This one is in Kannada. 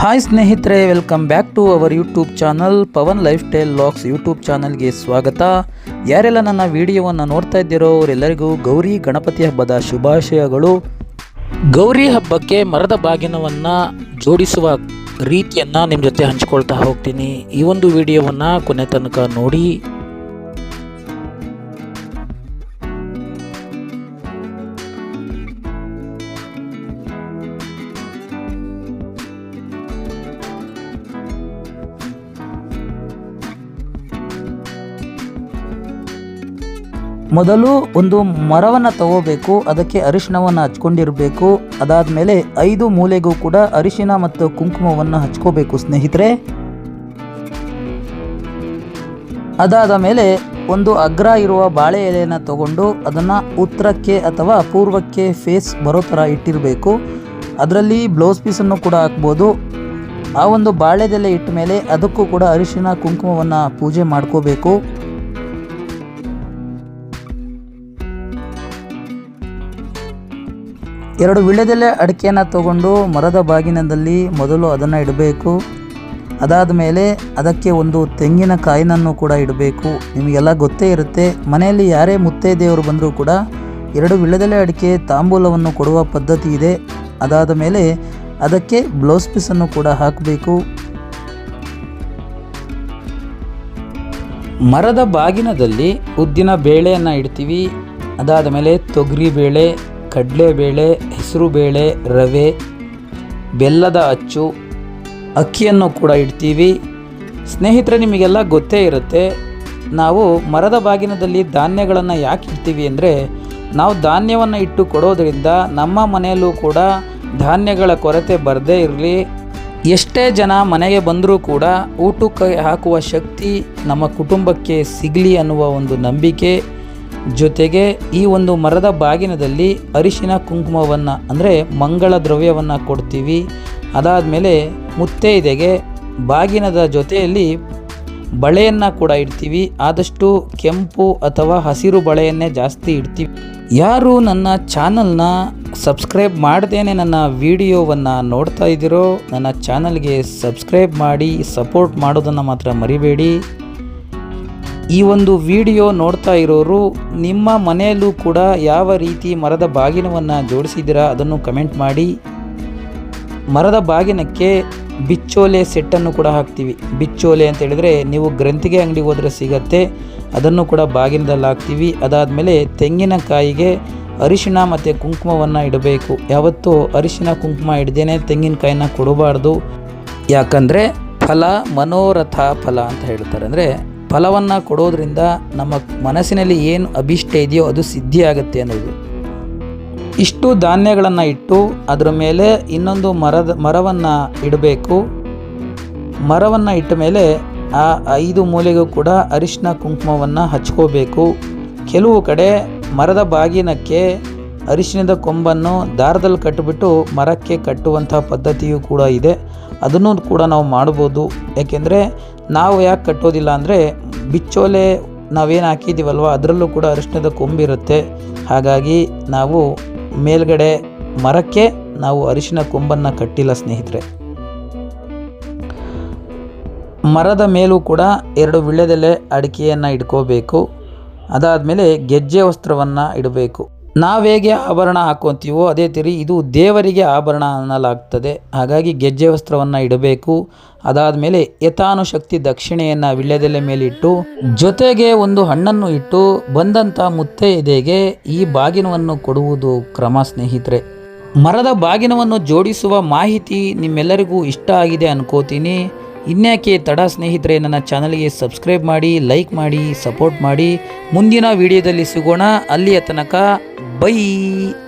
ಹಾಯ್ ಸ್ನೇಹಿತರೆ welcome back to our YouTube channel Pavan lifestyle locks YouTube ಚಾನಲ್ಗೆ ಸ್ವಾಗತ. ಯಾರೆಲ್ಲ ನನ್ನ ವಿಡಿಯೋವನ್ನು ನೋಡ್ತಾ ಇದ್ದೀರೋ ಅವರೆಲ್ಲರಿಗೂ ಗೌರಿ ಗಣಪತಿ ಹಬ್ಬದ ಶುಭಾಶಯಗಳು. ಗೌರಿ ಹಬ್ಬಕ್ಕೆ ಮರದ ಬಾಗಿನವನ್ನು ಜೋಡಿಸುವ ರೀತಿಯನ್ನು ನಿಮ್ಮ ಜೊತೆ ಹಂಚಿಕೊಳ್ತಾ ಹೋಗ್ತೀನಿ. ಈ ಒಂದು ವಿಡಿಯೋವನ್ನು ಕೊನೆ ತನಕ ನೋಡಿ. ಮೊದಲು ಒಂದು ಮರವನ್ನು ತಗೋಬೇಕು, ಅದಕ್ಕೆ ಅರಿಶಿಣವನ್ನು ಹಚ್ಕೊಂಡಿರಬೇಕು, ಅದಾದಮೇಲೆ ಐದು ಮೂಲೆಗೂ ಕೂಡ ಅರಿಶಿಣ ಮತ್ತು ಕುಂಕುಮವನ್ನು ಹಚ್ಕೋಬೇಕು ಸ್ನೇಹಿತರೆ. ಅದಾದ ಮೇಲೆ ಒಂದು ಅಗ್ರ ಇರುವ ಬಾಳೆ ಎಲೆಯನ್ನು ತಗೊಂಡು ಅದನ್ನು ಉತ್ತರಕ್ಕೆ ಅಥವಾ ಪೂರ್ವಕ್ಕೆ ಫೇಸ್ ಬರೋ ಥರ ಇಟ್ಟಿರಬೇಕು. ಅದರಲ್ಲಿ ಬ್ಲೌಸ್ ಪೀಸನ್ನು ಕೂಡ ಹಾಕ್ಬೋದು. ಆ ಒಂದು ಬಾಳೆದೆಲೆ ಇಟ್ಟ ಮೇಲೆ ಅದಕ್ಕೂ ಕೂಡ ಅರಿಶಿನ ಕುಂಕುಮವನ್ನು ಪೂಜೆ ಮಾಡ್ಕೋಬೇಕು. ಎರಡು ವಿಳ್ಯದೆಲೆ ಅಡಿಕೆಯನ್ನು ತಗೊಂಡು ಮರದ ಬಾಗಿನದಲ್ಲಿ ಮೊದಲು ಅದನ್ನು ಇಡಬೇಕು. ಅದಾದ ಮೇಲೆ ಅದಕ್ಕೆ ಒಂದು ತೆಂಗಿನಕಾಯಿನನ್ನು ಕೂಡ ಇಡಬೇಕು. ನಿಮಗೆಲ್ಲ ಗೊತ್ತೇ ಇರುತ್ತೆ, ಮನೆಯಲ್ಲಿ ಯಾರೇ ಮುತ್ತೈದೆಯವರು ಬಂದರೂ ಕೂಡ ಎರಡು ವಿಳ್ಯದೆಲೆ ಅಡಿಕೆ ತಾಂಬೂಲವನ್ನು ಕೊಡುವ ಪದ್ಧತಿ ಇದೆ. ಅದಾದ ಮೇಲೆ ಅದಕ್ಕೆ ಬ್ಲೌಸ್ ಪೀಸನ್ನು ಕೂಡ ಹಾಕಬೇಕು. ಮರದ ಬಾಗಿನದಲ್ಲಿ ಉದ್ದಿನ ಬೇಳೆಯನ್ನು ಇಡ್ತೀವಿ. ಅದಾದ ಮೇಲೆ ತೊಗರಿ ಬೇಳೆ ಕಡಲೆಬೇಳೆ, ಹೆಸರುಬೇಳೆ, ರವೆ, ಬೆಲ್ಲದ ಅಚ್ಚು, ಅಕ್ಕಿಯನ್ನು ಕೂಡ ಇಡ್ತೀವಿ. ಸ್ನೇಹಿತರೆ, ನಿಮಗೆಲ್ಲ ಗೊತ್ತೇ ಇರುತ್ತೆ, ನಾವು ಮರದ ಬಾಗಿನದಲ್ಲಿ ಧಾನ್ಯಗಳನ್ನು ಯಾಕೆ ಇಡ್ತೀವಿ ಅಂದರೆ, ನಾವು ಧಾನ್ಯವನ್ನು ಇಟ್ಟು ಕೊಡೋದರಿಂದ ನಮ್ಮ ಮನೆಯಲ್ಲೂ ಕೂಡ ಧಾನ್ಯಗಳ ಕೊರತೆ ಬರದೇ ಇರಲಿ. ಎಷ್ಟೇ ಜನ ಮನೆಗೆ ಬಂದರೂ ಕೂಡ ಊಟಕ್ಕೆ ಹಾಕುವ ಶಕ್ತಿ ನಮ್ಮ ಕುಟುಂಬಕ್ಕೆ ಸಿಗಲಿ ಅನ್ನುವ ಒಂದು ನಂಬಿಕೆ. ಜೊತೆಗೆ ಈ ಒಂದು ಮರದ ಬಾಗಿನದಲ್ಲಿ ಅರಿಶಿನ ಕುಂಕುಮವನ್ನು, ಅಂದರೆ ಮಂಗಳ ದ್ರವ್ಯವನ್ನು ಕೊಡ್ತೀವಿ. ಅದಾದಮೇಲೆ ಮುತ್ತೈದೆಗೆ ಬಾಗಿನದ ಜೊತೆಯಲ್ಲಿ ಬಳೆಯನ್ನು ಕೂಡ ಇಡ್ತೀವಿ. ಆದಷ್ಟು ಕೆಂಪು ಅಥವಾ ಹಸಿರು ಬಳೆಯನ್ನೇ ಜಾಸ್ತಿ ಇಡ್ತೀವಿ. ಯಾರು ನನ್ನ ಚಾನಲ್ನ ಸಬ್ಸ್ಕ್ರೈಬ್ ಮಾಡ್ದೇನೆ ನನ್ನ ವಿಡಿಯೋವನ್ನು ನೋಡ್ತಾ ಇದ್ದೀರೋ, ನನ್ನ ಚಾನಲ್ಗೆ ಸಬ್ಸ್ಕ್ರೈಬ್ ಮಾಡಿ, ಸಪೋರ್ಟ್ ಮಾಡೋದನ್ನು ಮಾತ್ರ ಮರಿಬೇಡಿ. ಈ ಒಂದು ವಿಡಿಯೋ ನೋಡ್ತಾ ಇರೋರು, ನಿಮ್ಮ ಮನೆಯಲ್ಲೂ ಕೂಡ ಯಾವ ರೀತಿ ಮರದ ಬಾಗಿನವನ್ನು ಜೋಡಿಸಿದ್ದೀರಾ ಅದನ್ನು ಕಮೆಂಟ್ ಮಾಡಿ. ಮರದ ಬಾಗಿನಕ್ಕೆ ಬಿಚ್ಚೋಲೆ ಸೆಟ್ಟನ್ನು ಕೂಡ ಹಾಕ್ತೀವಿ. ಬಿಚ್ಚೋಲೆ ಅಂತ ಹೇಳಿದ್ರೆ ನೀವು ಗ್ರಂಥಿಗೆ ಅಂಗಡಿಗೆ ಹೋದರೆ ಸಿಗತ್ತೆ, ಅದನ್ನು ಕೂಡ ಬಾಗಿನದಲ್ಲಿ ಹಾಕ್ತೀವಿ. ಅದಾದಮೇಲೆ ತೆಂಗಿನಕಾಯಿಗೆ ಅರಿಶಿಣ ಮತ್ತು ಕುಂಕುಮವನ್ನು ಇಡಬೇಕು. ಯಾವತ್ತೂ ಅರಿಶಿನ ಕುಂಕುಮ ಇಡ್ದೇನೆ ತೆಂಗಿನಕಾಯಿನ ಕೊಡಬಾರ್ದು. ಯಾಕಂದರೆ ಫಲ ಮನೋರಥ ಫಲ ಅಂತ ಹೇಳ್ತಾರೆ. ಅಂದರೆ ಫಲವನ್ನು ಕೊಡೋದ್ರಿಂದ ನಮ್ಮ ಮನಸ್ಸಿನಲ್ಲಿ ಏನು ಅಭಿಷ್ಟ ಇದೆಯೋ ಅದು ಸಿದ್ಧಿಯಾಗುತ್ತೆ ಅನ್ನೋದು. ಇಷ್ಟು ಧಾನ್ಯಗಳನ್ನು ಇಟ್ಟು ಅದರ ಮೇಲೆ ಇನ್ನೊಂದು ಮರದ, ಮರವನ್ನು ಇಡಬೇಕು. ಮರವನ್ನು ಇಟ್ಟ ಮೇಲೆ ಆ ಐದು ಮೂಲೆಗೂ ಕೂಡ ಅರಿಶಿನ ಕುಂಕುಮವನ್ನು ಹಚ್ಕೋಬೇಕು. ಕೆಲವು ಕಡೆ ಮರದ ಬಾಗಿನಕ್ಕೆ ಅರಿಶಿನದ ಕೊಂಬನ್ನು ದಾರದಲ್ಲಿ ಕಟ್ಟಿಬಿಟ್ಟು ಮರಕ್ಕೆ ಕಟ್ಟುವಂಥ ಪದ್ಧತಿಯೂ ಕೂಡ ಇದೆ. ಅದನ್ನು ಕೂಡ ನಾವು ಮಾಡ್ಬೋದು. ಯಾಕೆಂದರೆ ನಾವು ಯಾಕೆ ಕಟ್ಟೋದಿಲ್ಲ ಅಂದರೆ ಬಿಚ್ಚೋಲೆ ನಾವೇನು ಹಾಕಿದ್ದೀವಲ್ವ ಅದರಲ್ಲೂ ಕೂಡ ಅರಿಶಿನದ ಕೊಂಬಿರುತ್ತೆ ಹಾಗಾಗಿ ನಾವು ಮೇಲ್ಗಡೆ ಮರಕ್ಕೆ ನಾವು ಅರಿಶಿನ ಕೊಂಬನ್ನು ಕಟ್ಟಿಲ್ಲ ಸ್ನೇಹಿತರೆ. ಮರದ ಮೇಲೂ ಕೂಡ ಎರಡು ವಿಳ್ಯದೆಲೆ ಅಡಿಕೆಯನ್ನು ಇಟ್ಕೋಬೇಕು. ಅದಾದಮೇಲೆ ಗೆಜ್ಜೆ ವಸ್ತ್ರವನ್ನು ಇಡಬೇಕು. ನಾವು ಹೇಗೆ ಆಭರಣ ಹಾಕ್ಕೊತೀವೋ ಅದೇ ತಿರಿ ಇದು ದೇವರಿಗೆ ಆಭರಣ ಅನ್ನಲಾಗ್ತದೆ. ಹಾಗಾಗಿ ಗೆಜ್ಜೆ ವಸ್ತ್ರವನ್ನು ಇಡಬೇಕು. ಅದಾದ ಮೇಲೆ ಯಥಾನುಶಕ್ತಿ ದಕ್ಷಿಣೆಯನ್ನು ವಿಳ್ಯದೆಲೆ ಮೇಲೆ ಇಟ್ಟು ಜೊತೆಗೆ ಒಂದು ಹಣ್ಣನ್ನು ಇಟ್ಟು ಬಂದಂಥ ಮುತ್ತೈದೆಗೆ ಈ ಬಾಗಿನವನ್ನು ಕೊಡುವುದು ಕ್ರಮ ಸ್ನೇಹಿತರೆ. ಮರದ ಬಾಗಿನವನ್ನು ಜೋಡಿಸುವ ಮಾಹಿತಿ ನಿಮ್ಮೆಲ್ಲರಿಗೂ ಇಷ್ಟ ಆಗಿದೆ ಅನ್ಕೋತೀನಿ. ಇನ್ಯಾಕೆ ತಡ ಸ್ನೇಹಿತರೆ, ನನ್ನ ಚಾನಲ್ಗೆ ಸಬ್ಸ್ಕ್ರೈಬ್ ಮಾಡಿ, ಲೈಕ್ ಮಾಡಿ, ಸಪೋರ್ಟ್ ಮಾಡಿ. ಮುಂದಿನ ವಿಡಿಯೋದಲ್ಲಿ ಸಿಗೋಣ. ಅಲ್ಲಿಯ ತನಕ 拜。